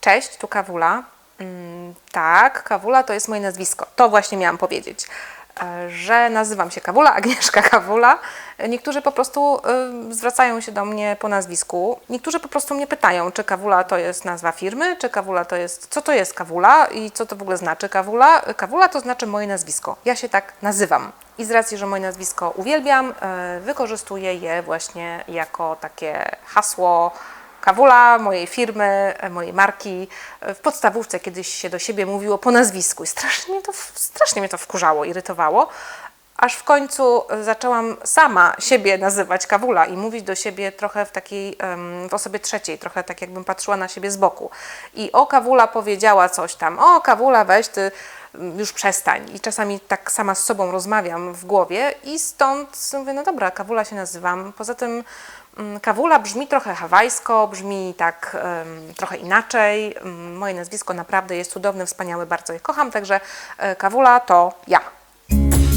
Cześć, tu Kawula. Mm, tak, Kawula to jest moje nazwisko. To właśnie miałam powiedzieć, e, że nazywam się Kawula, Agnieszka Kawula. Niektórzy po prostu y, zwracają się do mnie po nazwisku. Niektórzy po prostu mnie pytają, czy Kawula to jest nazwa firmy, czy Kawula to jest, co to jest Kawula i co to w ogóle znaczy Kawula. Kawula to znaczy moje nazwisko. Ja się tak nazywam. I z racji, że moje nazwisko uwielbiam, y, wykorzystuję je właśnie jako takie hasło Kawula, mojej firmy, e, mojej marki. E, W podstawówce kiedyś się do siebie mówiło po nazwisku i strasznie mnie to, strasznie mnie to wkurzało, irytowało. Aż w końcu e, zaczęłam sama siebie nazywać Kawula i mówić do siebie trochę w takiej, w osobie trzeciej, trochę tak jakbym patrzyła na siebie z boku. I o Kawula powiedziała coś tam, o Kawula weź ty, już przestań. I czasami tak sama z sobą rozmawiam w głowie i stąd mówię, no dobra, Kawula się nazywam. Poza tym mm, Kawula brzmi trochę hawajsko, brzmi tak em, trochę inaczej. Mm, Moje nazwisko naprawdę jest cudowne, wspaniałe, bardzo je kocham, także e, Kawula to ja.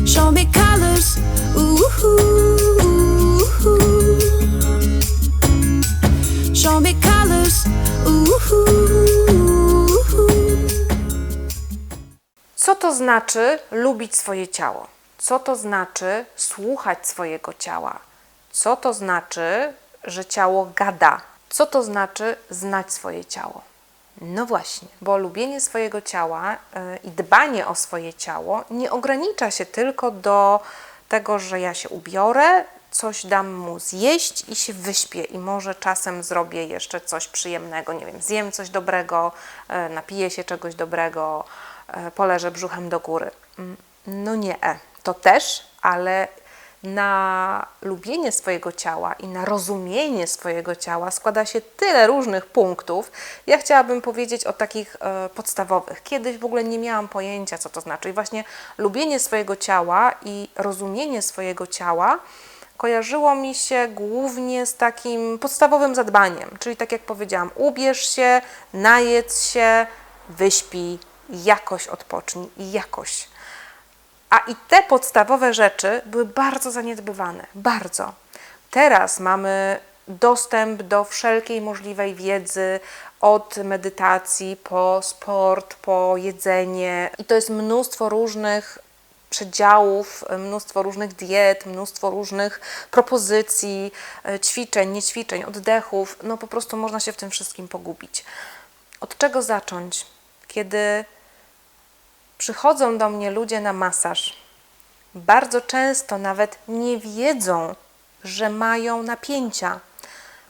Show me colors. Ooh. Show me colors. Ooh. Co to znaczy lubić swoje ciało? Co to znaczy słuchać swojego ciała? Co to znaczy, że ciało gada? Co to znaczy znać swoje ciało? No właśnie, bo lubienie swojego ciała y, i dbanie o swoje ciało nie ogranicza się tylko do tego, że ja się ubiorę, coś dam mu zjeść i się wyśpię i może czasem zrobię jeszcze coś przyjemnego, nie wiem, zjem coś dobrego, y, napiję się czegoś dobrego, poleżę brzuchem do góry. Mm, No nie, to też, ale na lubienie swojego ciała i na rozumienie swojego ciała składa się tyle różnych punktów. Ja chciałabym powiedzieć o takich e, podstawowych. Kiedyś w ogóle nie miałam pojęcia, co to znaczy. I właśnie lubienie swojego ciała i rozumienie swojego ciała kojarzyło mi się głównie z takim podstawowym zadbaniem. Czyli tak jak powiedziałam, ubierz się, najedz się, wyśpij, jakoś odpocznij i jakoś. A i te podstawowe rzeczy były bardzo zaniedbywane, bardzo. Teraz mamy dostęp do wszelkiej możliwej wiedzy, od medytacji po sport, po jedzenie, i to jest mnóstwo różnych przedziałów, mnóstwo różnych diet, mnóstwo różnych propozycji, e, ćwiczeń, niećwiczeń, oddechów. No po prostu można się w tym wszystkim pogubić. Od czego zacząć? Kiedy przychodzą do mnie ludzie na masaż, bardzo często nawet nie wiedzą, że mają napięcia.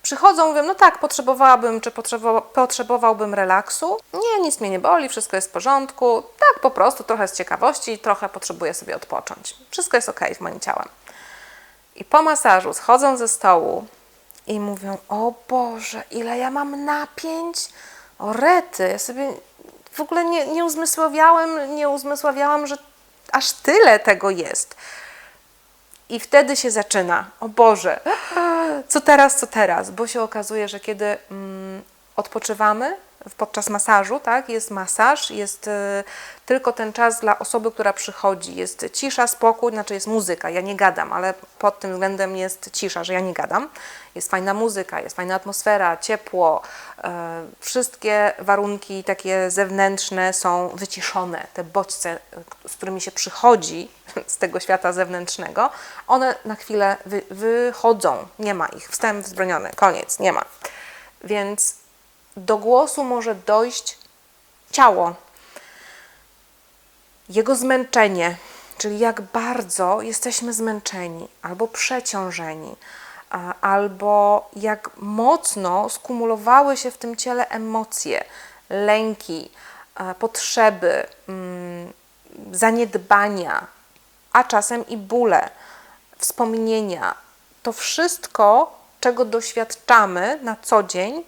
Przychodzą, mówią, no tak, potrzebowałabym, czy potrzebo- potrzebowałbym relaksu. Nie, nic mnie nie boli, wszystko jest w porządku. Tak, po prostu trochę z ciekawości, trochę potrzebuję sobie odpocząć. Wszystko jest ok z moim ciałem. I po masażu schodzą ze stołu i mówią: O Boże, ile ja mam napięć! O rety, ja sobie w ogóle nie, nie uzmysławiałem, nie uzmysławiałam, że aż tyle tego jest. I wtedy się zaczyna: O Boże, co teraz, co teraz? Bo się okazuje, że kiedy mm, odpoczywamy podczas masażu, tak, jest masaż, jest y, tylko ten czas dla osoby, która przychodzi, jest cisza, spokój, znaczy jest muzyka, ja nie gadam, ale pod tym względem jest cisza, że ja nie gadam. Jest fajna muzyka, jest fajna atmosfera, ciepło, y, wszystkie warunki takie zewnętrzne są wyciszone. Te bodźce, y, z którymi się przychodzi z tego świata zewnętrznego, one na chwilę wy, wychodzą, nie ma ich, wstęp wzbroniony, koniec, nie ma. Więc do głosu może dojść ciało, jego zmęczenie, czyli jak bardzo jesteśmy zmęczeni albo przeciążeni, albo jak mocno skumulowały się w tym ciele emocje, lęki, potrzeby, mm, zaniedbania, a czasem i bóle, wspomnienia. To wszystko, czego doświadczamy na co dzień,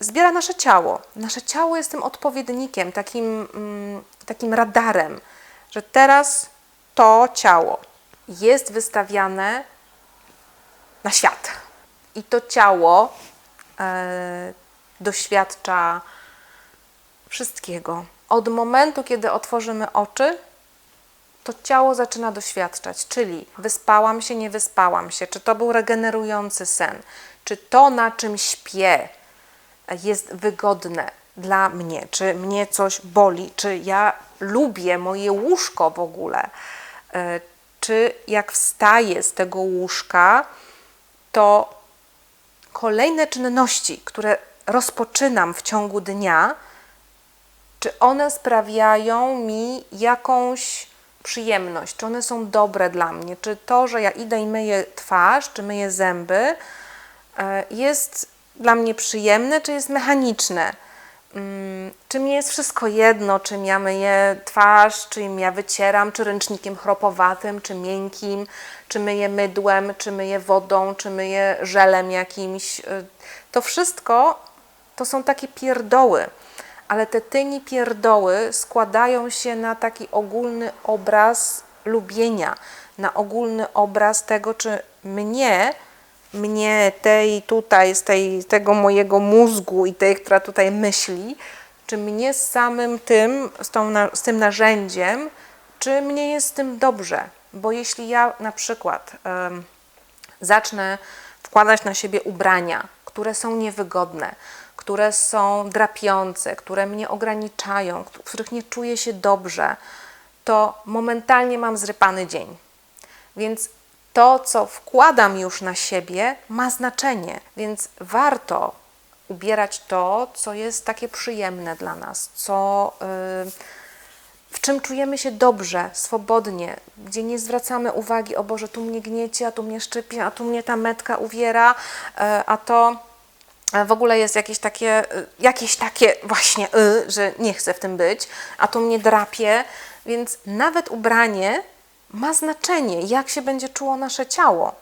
zbiera nasze ciało. Nasze ciało jest tym odpowiednikiem, takim, mm, takim radarem, że teraz to ciało jest wystawiane na świat. I to ciało e, doświadcza wszystkiego. Od momentu, kiedy otworzymy oczy, to ciało zaczyna doświadczać, czyli wyspałam się, nie wyspałam się, czy to był regenerujący sen, czy to, na czym śpię, jest wygodne, dla mnie, czy mnie coś boli, czy ja lubię moje łóżko w ogóle, e, czy jak wstaję z tego łóżka, to kolejne czynności, które rozpoczynam w ciągu dnia, czy one sprawiają mi jakąś przyjemność, czy one są dobre dla mnie, czy to, że ja idę i myję twarz, czy myję zęby, e, jest dla mnie przyjemne, czy jest mechaniczne. Mm, Czy mi jest wszystko jedno, czym ja myję twarz, czym ja wycieram, czy ręcznikiem chropowatym, czy miękkim, czy myję mydłem, czy myję wodą, czy myję żelem jakimś. Y, To wszystko to są takie pierdoły, ale te tyni pierdoły składają się na taki ogólny obraz lubienia, na ogólny obraz tego, czy mnie mnie, tej tutaj, z tej, tego mojego mózgu i tej, która tutaj myśli, czy mnie z samym tym, z, tą, z tym narzędziem, czy mnie jest z tym dobrze. Bo jeśli ja na przykład zacznę wkładać na siebie ubrania, które są niewygodne, które są drapiące, które mnie ograniczają, w których nie czuję się dobrze, to momentalnie mam zrypany dzień. Więc to, co wkładam już na siebie, ma znaczenie, więc warto ubierać to, co jest takie przyjemne dla nas, co, y, w czym czujemy się dobrze, swobodnie, gdzie nie zwracamy uwagi, o Boże, tu mnie gniecie, a tu mnie szczypie, a tu mnie ta metka uwiera, y, a to e, w ogóle jest jakieś takie, y, jakieś takie właśnie, że nie chcę w tym być, a to mnie drapie, więc nawet ubranie ma znaczenie, jak się będzie czuło nasze ciało.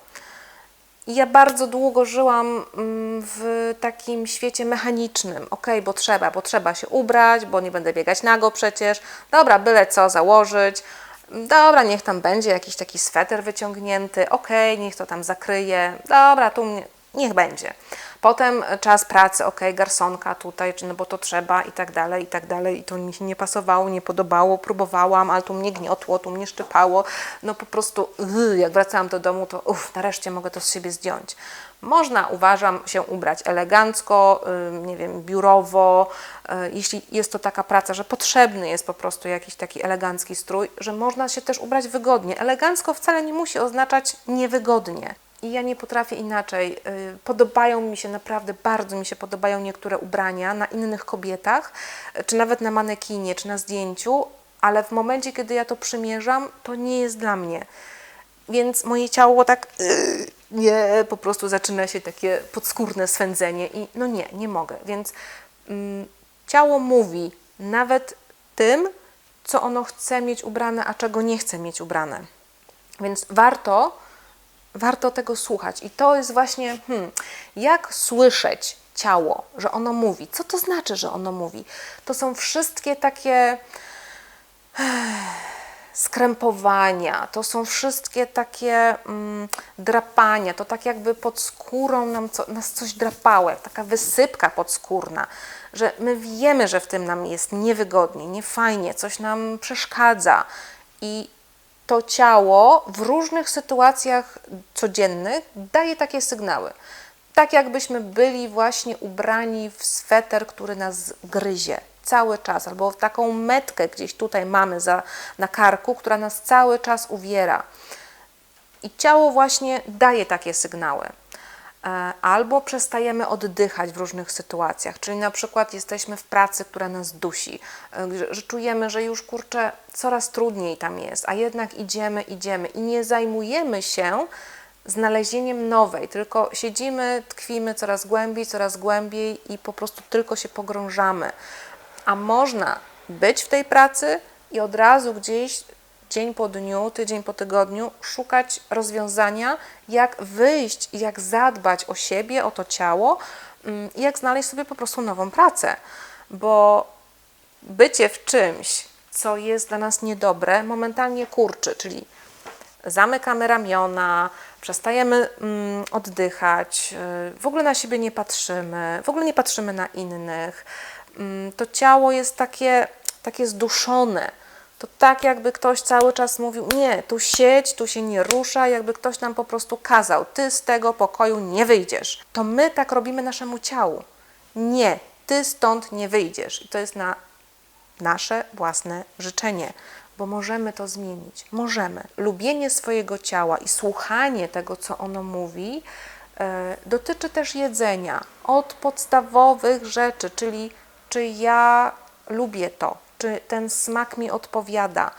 Ja bardzo długo żyłam mm, w takim świecie mechanicznym. Ok, bo trzeba, bo trzeba się ubrać, bo nie będę biegać nago przecież. Dobra, byle co założyć. Dobra, niech tam będzie jakiś taki sweter wyciągnięty. Ok, niech to tam zakryje. Dobra, tu niech będzie. Potem czas pracy, ok, garsonka tutaj, no bo to trzeba i tak dalej, i tak dalej. I to mi się nie pasowało, nie podobało, próbowałam, ale tu mnie gniotło, tu mnie szczypało. No po prostu, yy, jak wracałam do domu, to uff, nareszcie mogę to z siebie zdjąć. Można, uważam, się ubrać elegancko, yy, nie wiem, biurowo, yy, jeśli jest to taka praca, że potrzebny jest po prostu jakiś taki elegancki strój, że można się też ubrać wygodnie. Elegancko wcale nie musi oznaczać niewygodnie. I ja nie potrafię inaczej. Y, Podobają mi się naprawdę, bardzo mi się podobają niektóre ubrania na innych kobietach, czy nawet na manekinie, czy na zdjęciu, ale w momencie, kiedy ja to przymierzam, to nie jest dla mnie. Więc moje ciało tak y, nie, po prostu zaczyna się takie podskórne swędzenie i no nie, nie mogę. Więc mm, ciało mówi nawet tym, co ono chce mieć ubrane, a czego nie chce mieć ubrane. Więc warto warto tego słuchać. I to jest właśnie, hmm, jak słyszeć ciało, że ono mówi. Co to znaczy, że ono mówi? To są wszystkie takie skrępowania, to są wszystkie takie mm, drapania, to tak jakby pod skórą nam co, nas coś drapało, taka wysypka podskórna, że my wiemy, że w tym nam jest niewygodnie, niefajnie, coś nam przeszkadza i to ciało w różnych sytuacjach codziennych daje takie sygnały. Tak jakbyśmy byli właśnie ubrani w sweter, który nas gryzie cały czas, albo w taką metkę gdzieś tutaj mamy za, na karku, która nas cały czas uwiera. I ciało właśnie daje takie sygnały. E, Albo przestajemy oddychać w różnych sytuacjach, czyli na przykład jesteśmy w pracy, która nas dusi, e, że- czujemy, że już kurczę, coraz trudniej tam jest, a jednak idziemy, idziemy. I nie zajmujemy się znalezieniem nowej, tylko siedzimy, tkwimy coraz głębiej, coraz głębiej i po prostu tylko się pogrążamy. A można być w tej pracy i od razu gdzieś dzień po dniu, tydzień po tygodniu szukać rozwiązania, jak wyjść, jak zadbać o siebie, o to ciało mm, i jak znaleźć sobie po prostu nową pracę. Bo bycie w czymś, co jest dla nas niedobre, momentalnie kurczy, czyli zamykamy ramiona, przestajemy mm, oddychać, y, w ogóle na siebie nie patrzymy, w ogóle nie patrzymy na innych. Mm, to ciało jest takie, takie zduszone. To tak, jakby ktoś cały czas mówił: Nie, tu siedź, tu się nie rusza, jakby ktoś nam po prostu kazał: Ty z tego pokoju nie wyjdziesz. To my tak robimy naszemu ciału. Nie, ty stąd nie wyjdziesz. I to jest na nasze własne życzenie, bo możemy to zmienić. Możemy. Lubienie swojego ciała i słuchanie tego, co ono mówi, e, dotyczy też jedzenia. Od podstawowych rzeczy, czyli czy ja lubię to, czy ten smak mi odpowiada.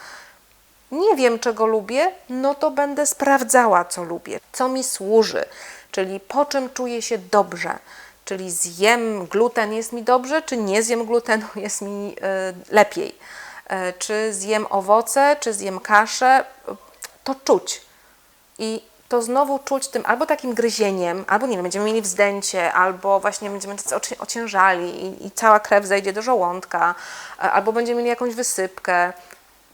Nie wiem, czego lubię, no to będę sprawdzała, co lubię, co mi służy, czyli po czym czuję się dobrze. Czyli zjem gluten, jest mi dobrze, czy nie zjem glutenu, jest mi e, lepiej. E, czy zjem owoce, czy zjem kaszę, to czuć. I to znowu czuć tym albo takim gryzieniem, albo nie wiem, będziemy mieli wzdęcie, albo właśnie będziemy ociężali i, i cała krew zejdzie do żołądka, e, albo będziemy mieli jakąś wysypkę.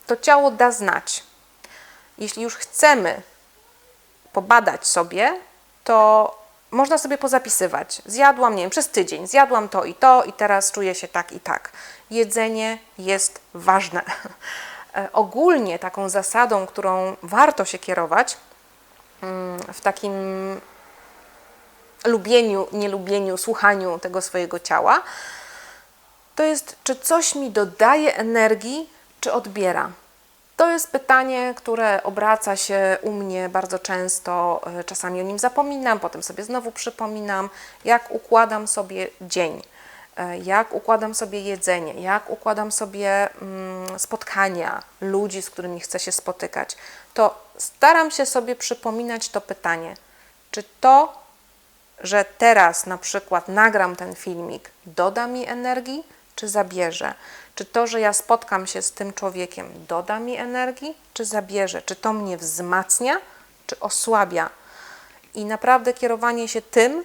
To ciało da znać. Jeśli już chcemy pobadać sobie, to można sobie pozapisywać. Zjadłam, nie wiem, przez tydzień, zjadłam to i to i teraz czuję się tak i tak. Jedzenie jest ważne. E, Ogólnie taką zasadą, którą warto się kierować w takim lubieniu, nielubieniu, słuchaniu tego swojego ciała, to jest, czy coś mi dodaje energii, czy odbiera. To jest pytanie, które obraca się u mnie bardzo często. e, Czasami o nim zapominam, potem sobie znowu przypominam, jak układam sobie dzień, e, jak układam sobie jedzenie, jak układam sobie mm, spotkania ludzi, z którymi chcę się spotykać. To staram się sobie przypominać to pytanie, czy to że teraz na przykład nagram ten filmik, doda mi energii, czy zabierze? Czy to, że ja spotkam się z tym człowiekiem, doda mi energii, czy zabierze? Czy to mnie wzmacnia, czy osłabia? I naprawdę kierowanie się tym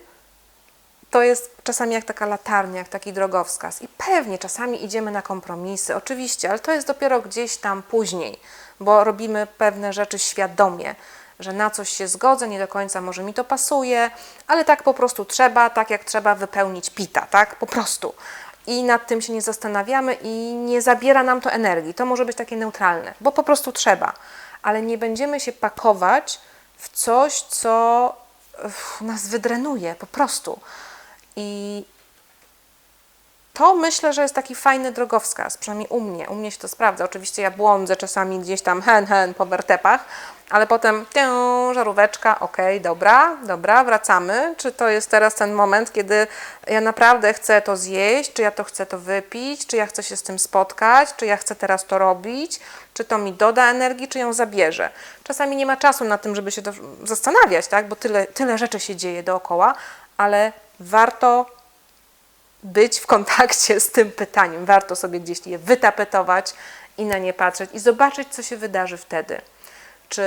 to jest czasami jak taka latarnia, jak taki drogowskaz. I pewnie czasami idziemy na kompromisy, oczywiście, ale to jest dopiero gdzieś tam później, bo robimy pewne rzeczy świadomie, że na coś się zgodzę, nie do końca może mi to pasuje, ale tak po prostu trzeba, tak jak trzeba wypełnić pita, tak? Po prostu. I nad tym się nie zastanawiamy i nie zabiera nam to energii. To może być takie neutralne, bo po prostu trzeba. Ale nie będziemy się pakować w coś, co nas wydrenuje po prostu. I to myślę, że jest taki fajny drogowskaz, przynajmniej u mnie. U mnie się to sprawdza. Oczywiście ja błądzę czasami gdzieś tam hen, hen po wertepach, ale potem tę, żaróweczka, okej, dobra, dobra, wracamy. Czy to jest teraz ten moment, kiedy ja naprawdę chcę to zjeść, czy ja to chcę to wypić, czy ja chcę się z tym spotkać, czy ja chcę teraz to robić, czy to mi doda energii, czy ją zabierze. Czasami nie ma czasu na tym, żeby się zastanawiać, tak? bo tyle, tyle rzeczy się dzieje dookoła, ale warto być w kontakcie z tym pytaniem. Warto sobie gdzieś je wytapetować i na nie patrzeć i zobaczyć, co się wydarzy wtedy. Czy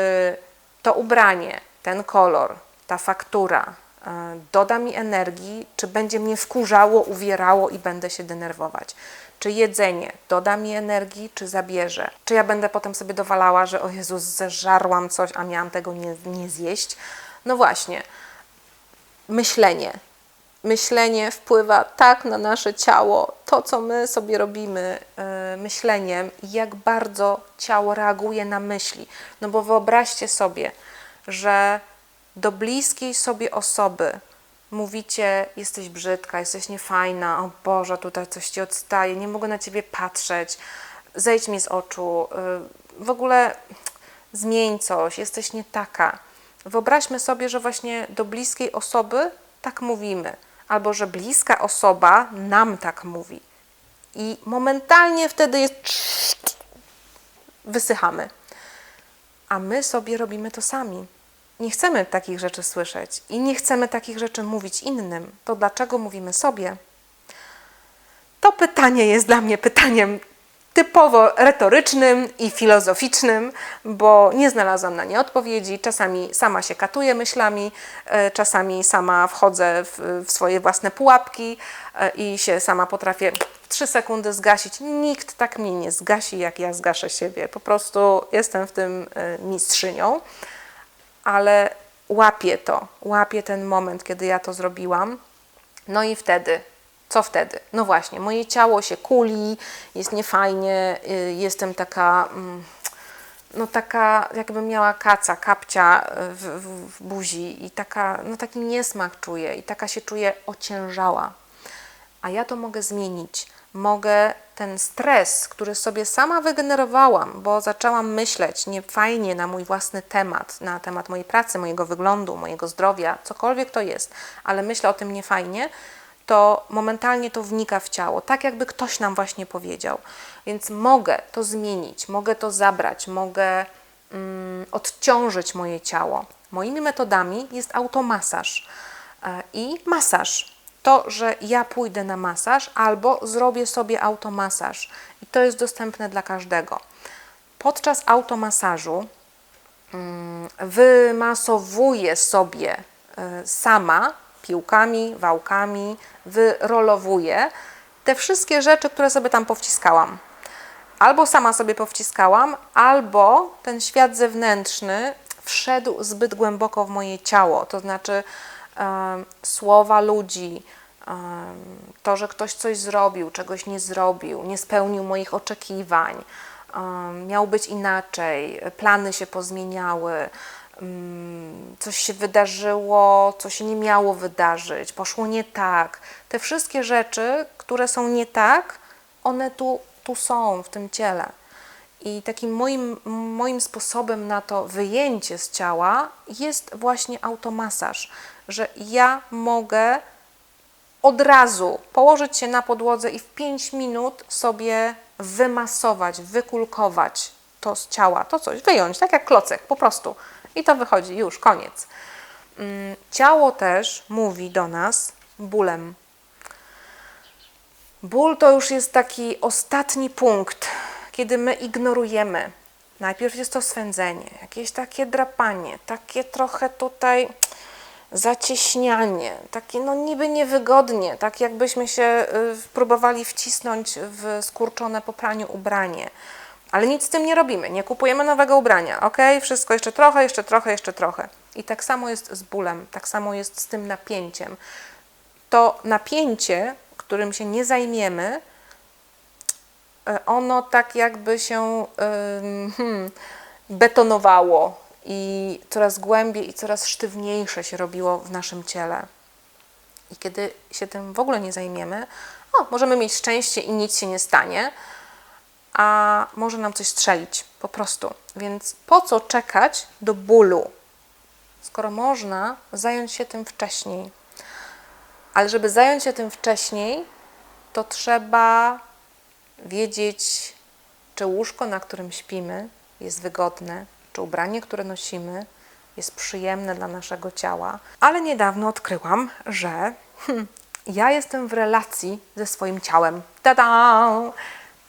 to ubranie, ten kolor, ta faktura e, doda mi energii, czy będzie mnie wkurzało, uwierało i będę się denerwować. Czy jedzenie doda mi energii, czy zabierze? Czy ja będę potem sobie dowalała, że o Jezus, zeżarłam coś, a miałam tego nie, nie zjeść? No właśnie, myślenie. Myślenie wpływa tak na nasze ciało, to co my sobie robimy y, myśleniem i jak bardzo ciało reaguje na myśli. No bo wyobraźcie sobie, że do bliskiej sobie osoby mówicie: Jesteś brzydka, jesteś niefajna, o Boże, tutaj coś ci odstaje, nie mogę na ciebie patrzeć, zejdź mi z oczu, y, w ogóle zmień coś, jesteś nie taka. Wyobraźmy sobie, że właśnie do bliskiej osoby tak mówimy, albo że bliska osoba nam tak mówi. I momentalnie wtedy jest wysychamy. A my sobie robimy to sami. Nie chcemy takich rzeczy słyszeć i nie chcemy takich rzeczy mówić innym. To dlaczego mówimy sobie? To pytanie jest dla mnie pytaniem typowo retorycznym i filozoficznym, bo nie znalazłam na nie odpowiedzi. Czasami sama się katuję myślami, e, czasami sama wchodzę w, w swoje własne pułapki e, i się sama potrafię w trzy sekundy zgasić. Nikt tak mnie nie zgasi, jak ja zgaszę siebie. Po prostu jestem w tym e, mistrzynią, ale łapię to, łapię ten moment, kiedy ja to zrobiłam. No i wtedy, co wtedy? No właśnie, moje ciało się kuli, jest niefajnie, y, jestem taka, mm, no taka, jakbym miała kaca, kapcia y, w, w, w buzi i taka, no taki niesmak czuję i taka się czuję ociężała. a ja to mogę zmienić. Mogę ten stres, który sobie sama wygenerowałam, bo zaczęłam myśleć niefajnie na mój własny temat, na temat mojej pracy, mojego wyglądu, mojego zdrowia, cokolwiek to jest, ale myślę o tym niefajnie, to momentalnie to wnika w ciało, tak jakby ktoś nam właśnie powiedział. Więc mogę to zmienić, mogę to zabrać, mogę mm, odciążyć moje ciało. Moimi metodami jest automasaż e, i masaż. To, że ja pójdę na masaż albo zrobię sobie automasaż i to jest dostępne dla każdego. Podczas automasażu mm, wymasowuję sobie e, sama piłkami, wałkami, wyrolowuję te wszystkie rzeczy, które sobie tam powciskałam. Albo sama sobie powciskałam, albo ten świat zewnętrzny wszedł zbyt głęboko w moje ciało. To znaczy słowa ludzi, to, że ktoś coś zrobił, czegoś nie zrobił, nie spełnił moich oczekiwań, miał być inaczej, plany się pozmieniały, coś się wydarzyło, co się nie miało wydarzyć, poszło nie tak. Te wszystkie rzeczy, które są nie tak, one tu, tu są w tym ciele. I takim moim, moim sposobem na to wyjęcie z ciała jest właśnie automasaż, że ja mogę od razu położyć się na podłodze i w 5 minut sobie wymasować, wykulkować to z ciała, to coś, wyjąć, tak jak klocek, po prostu. I to wychodzi, już, koniec. Mm, Ciało też mówi do nas bólem. Ból to już jest taki ostatni punkt, kiedy my ignorujemy. Najpierw jest to swędzenie, jakieś takie drapanie, takie trochę tutaj zacieśnianie, takie no niby niewygodnie, tak jakbyśmy się y, próbowali wcisnąć w skurczone po praniu ubranie. Ale nic z tym nie robimy, nie kupujemy nowego ubrania, ok? Wszystko jeszcze trochę, jeszcze trochę, jeszcze trochę. I tak samo jest z bólem, tak samo jest z tym napięciem. To napięcie, którym się nie zajmiemy, e, ono tak jakby się hmm, betonowało i coraz głębiej i coraz sztywniejsze się robiło w naszym ciele. I kiedy się tym w ogóle nie zajmiemy, o, możemy mieć szczęście i nic się nie stanie, a może nam coś strzelić po prostu. Więc po co czekać do bólu, skoro można zająć się tym wcześniej? Ale żeby zająć się tym wcześniej, to trzeba wiedzieć, czy łóżko, na którym śpimy, jest wygodne, czy ubranie, które nosimy, jest przyjemne dla naszego ciała. Ale niedawno odkryłam, że hmm, ja jestem w relacji ze swoim ciałem. Tada!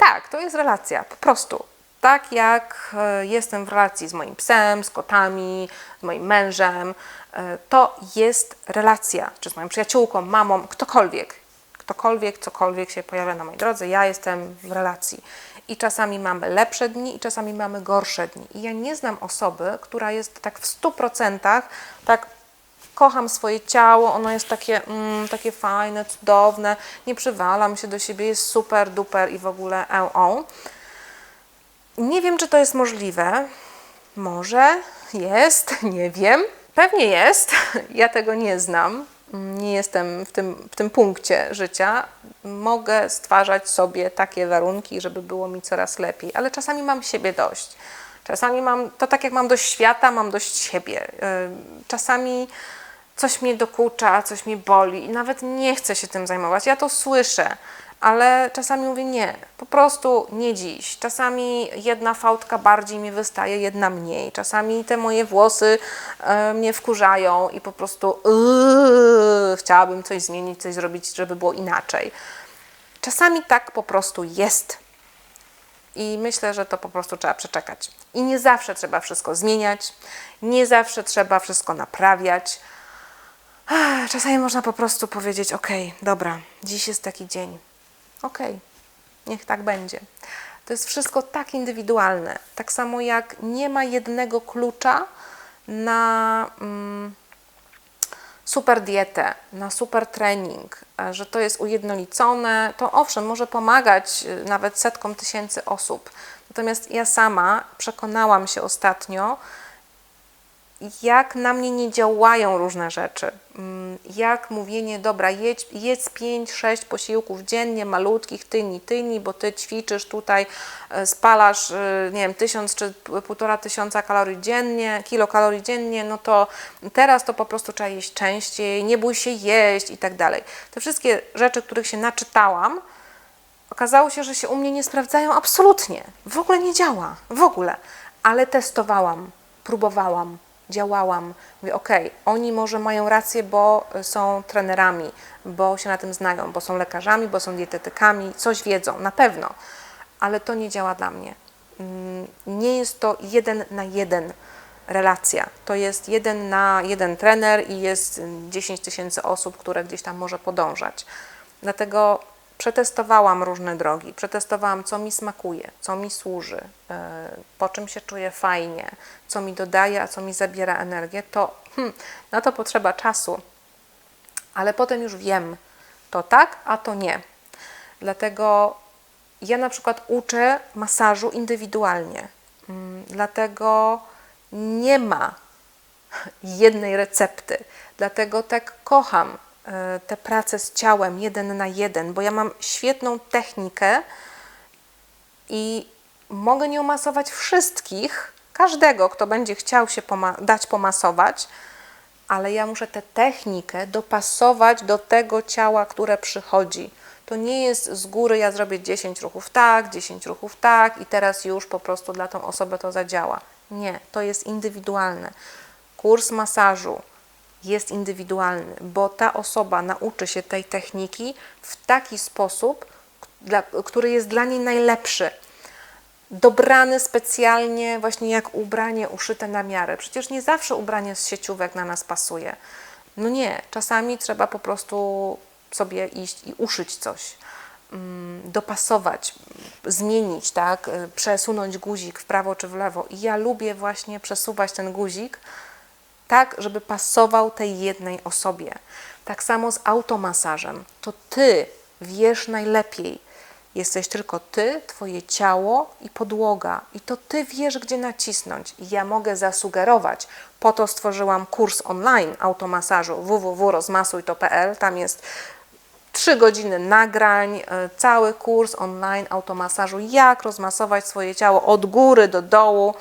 Tak, to jest relacja, po prostu. Tak jak e, jestem w relacji z moim psem, z kotami, z moim mężem, e, to jest relacja, czy z moją przyjaciółką, mamą, ktokolwiek. Ktokolwiek, cokolwiek się pojawia na mojej drodze, ja jestem w relacji. I czasami mamy lepsze dni, i czasami mamy gorsze dni. I ja nie znam osoby, która jest tak w 100% tak kocham swoje ciało, ono jest takie, mm, takie fajne, cudowne, nie przywalam się do siebie, jest super, duper i w ogóle e, o. Nie wiem, czy to jest możliwe. Może jest, nie wiem. Pewnie jest. Ja tego nie znam. Nie jestem w tym, w tym punkcie życia. Mogę stwarzać sobie takie warunki, żeby było mi coraz lepiej, ale czasami mam siebie dość. Czasami mam, to tak jak mam dość świata, mam dość siebie. Czasami coś mnie dokucza, coś mnie boli i nawet nie chcę się tym zajmować. Ja to słyszę, ale czasami mówię nie, po prostu nie dziś. Czasami jedna fałdka bardziej mi wystaje, jedna mniej. Czasami te moje włosy e, mnie wkurzają i po prostu yy, chciałabym coś zmienić, coś zrobić, żeby było inaczej. Czasami tak po prostu jest. I myślę, że to po prostu trzeba przeczekać. I nie zawsze trzeba wszystko zmieniać, nie zawsze trzeba wszystko naprawiać. Czasami można po prostu powiedzieć: OK, dobra, dziś jest taki dzień. OK, niech tak będzie. To jest wszystko tak indywidualne. Tak samo jak nie ma jednego klucza na mm, super dietę, na super trening, e, że to jest ujednolicone, to owszem, może pomagać y, nawet setkom tysięcy osób. Natomiast ja sama przekonałam się ostatnio, jak na mnie nie działają różne rzeczy. Mm, Jak mówienie, dobra, jedz, jedz 5-6 posiłków dziennie, malutkich, tyni, tyni, bo ty ćwiczysz tutaj, e, spalasz, e, nie wiem, tysiąc czy p- półtora tysiąca kalorii dziennie, kilokalorii dziennie, no to teraz to po prostu trzeba jeść częściej, nie bój się jeść i tak dalej. Te wszystkie rzeczy, których się naczytałam, okazało się, że się u mnie nie sprawdzają absolutnie. W ogóle nie działa, w ogóle. Ale testowałam, próbowałam, działałam. Mówię, okej, oni może mają rację, bo y, są trenerami, bo się na tym znają, bo są lekarzami, bo są dietetykami, coś wiedzą, na pewno. Ale to nie działa dla mnie. Mm, Nie jest to jeden na jeden relacja. To jest jeden na jeden trener i jest mm, 10 tysięcy osób, które gdzieś tam może podążać. Dlatego przetestowałam różne drogi, przetestowałam, co mi smakuje, co mi służy, e, po czym się czuję fajnie, co mi dodaje, a co mi zabiera energię. To hmm, na to potrzeba czasu, ale potem już wiem, to tak, a to nie. Dlatego ja na przykład uczę masażu indywidualnie. Mm, Dlatego nie ma jednej recepty. Dlatego tak kocham e, tę pracę z ciałem jeden na jeden, bo ja mam świetną technikę i mogę nią masować wszystkich, każdego, kto będzie chciał się poma- dać pomasować, ale ja muszę tę technikę dopasować do tego ciała, które przychodzi. To nie jest z góry, ja zrobię 10 ruchów tak, 10 ruchów tak i teraz już po prostu dla tą osobę to zadziała. Nie, to jest indywidualne. Kurs masażu jest indywidualny, bo ta osoba nauczy się tej techniki w taki sposób, dla, który jest dla niej najlepszy dobrany specjalnie, właśnie jak ubranie uszyte na miarę. Przecież nie zawsze ubranie z sieciówek na nas pasuje. No nie, czasami trzeba po prostu sobie iść i uszyć coś, mm, dopasować, zmienić, tak, przesunąć guzik w prawo czy w lewo. I ja lubię właśnie przesuwać ten guzik tak, żeby pasował tej jednej osobie. Tak samo z automasażem. To ty wiesz najlepiej. Jesteś tylko ty, twoje ciało i podłoga. I to ty wiesz, gdzie nacisnąć. I ja mogę zasugerować. Po to stworzyłam kurs online automasażu www.rozmasuj.pl. Tam jest trzy godziny nagrań, e, cały kurs online automasażu, jak rozmasować swoje ciało od góry do dołu.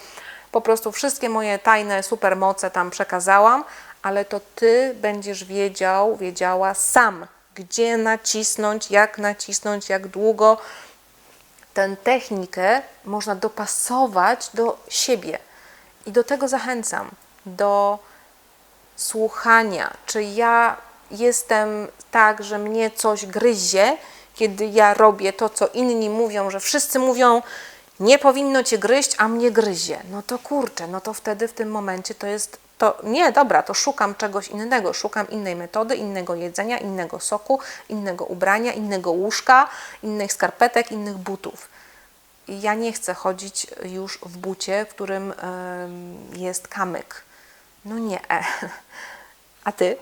Po prostu wszystkie moje tajne supermoce tam przekazałam, ale to ty będziesz wiedział, wiedziała sam, gdzie nacisnąć, jak nacisnąć, jak długo. Tę technikę można dopasować do siebie. I do tego zachęcam, do słuchania, czy ja jestem tak, że mnie coś gryzie, kiedy ja robię to, co inni mówią, że wszyscy mówią, nie powinno cię gryźć, a mnie gryzie. No to kurczę, no to wtedy w tym momencie to jest to nie, dobra, to szukam czegoś innego, szukam innej metody, innego jedzenia, innego soku, innego ubrania, innego łóżka, innych skarpetek, innych butów. Ja nie chcę chodzić już w bucie, w którym jest kamyk. No nie. A ty?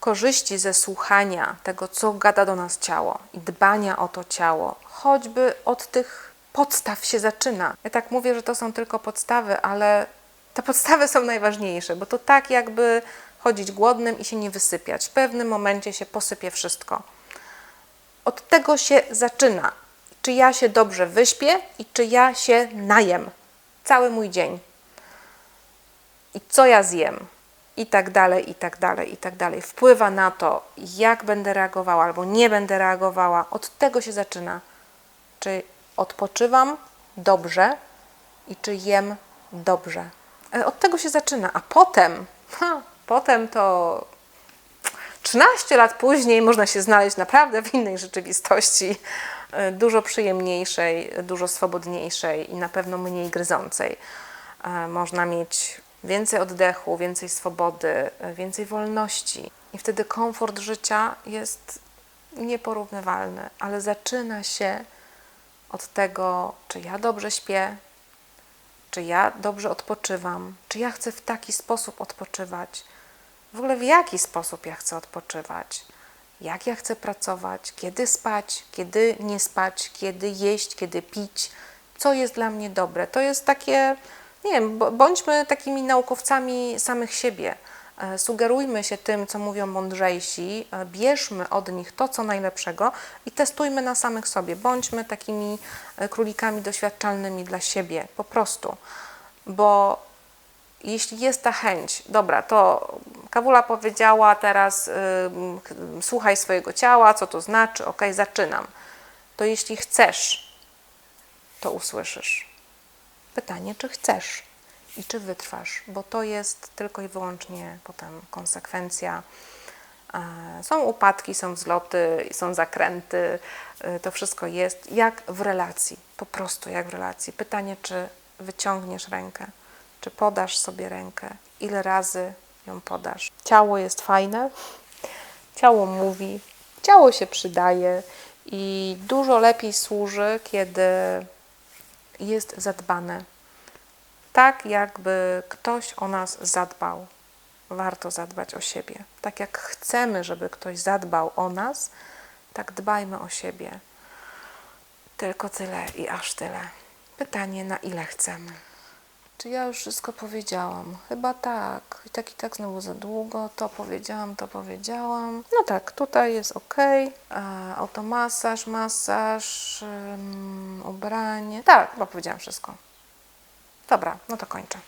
Korzyści ze słuchania tego, co gada do nas ciało i dbania o to ciało, choćby od tych podstaw się zaczyna. Ja tak mówię, że to są tylko podstawy, ale te podstawy są najważniejsze, bo to tak jakby chodzić głodnym i się nie wysypiać. W pewnym momencie się posypie wszystko. Od tego się zaczyna. Czy ja się dobrze wyśpię i czy ja się najem cały mój dzień. I co ja zjem. I tak dalej, i tak dalej, i tak dalej. Wpływa na to, jak będę reagowała albo nie będę reagowała. Od tego się zaczyna. Czy odpoczywam dobrze i czy jem dobrze. E, Od tego się zaczyna, a potem, ha, potem to 13 lat później można się znaleźć naprawdę w innej rzeczywistości, e, dużo przyjemniejszej, dużo swobodniejszej i na pewno mniej gryzącej. E, Można mieć więcej oddechu, więcej swobody, więcej wolności i wtedy komfort życia jest nieporównywalny, ale zaczyna się od tego, czy ja dobrze śpię, czy ja dobrze odpoczywam, czy ja chcę w taki sposób odpoczywać, w ogóle w jaki sposób ja chcę odpoczywać, jak ja chcę pracować, kiedy spać, kiedy nie spać, kiedy jeść, kiedy pić, co jest dla mnie dobre. To jest takie nie wiem, bądźmy takimi naukowcami samych siebie. E, Sugerujmy się tym, co mówią mądrzejsi, e, bierzmy od nich to, co najlepszego i testujmy na samych sobie. Bądźmy takimi e, królikami doświadczalnymi dla siebie, po prostu. Bo jeśli jest ta chęć, dobra, to Kawula powiedziała teraz, k- słuchaj swojego ciała, co to znaczy, ok, zaczynam. To jeśli chcesz, to usłyszysz. Pytanie, czy chcesz i czy wytrwasz, bo to jest tylko i wyłącznie potem konsekwencja. E, Są upadki, są wzloty, są zakręty, e, to wszystko jest jak w relacji, po prostu jak w relacji. Pytanie, czy wyciągniesz rękę, czy podasz sobie rękę, ile razy ją podasz. Ciało jest fajne, ciało mówi, ciało się przydaje i dużo lepiej służy, kiedy jest zadbane. Tak, jakby ktoś o nas zadbał. Warto zadbać o siebie. Tak jak chcemy, żeby ktoś zadbał o nas, tak dbajmy o siebie. Tylko tyle i aż tyle. Pytanie, na ile chcemy? Czy ja już wszystko powiedziałam? Chyba tak. I tak i tak znowu za długo. To powiedziałam, to powiedziałam. No tak, tutaj jest ok. E, automasaż, masaż, ym, ubranie. Tak, chyba powiedziałam wszystko. Dobra, no to kończę.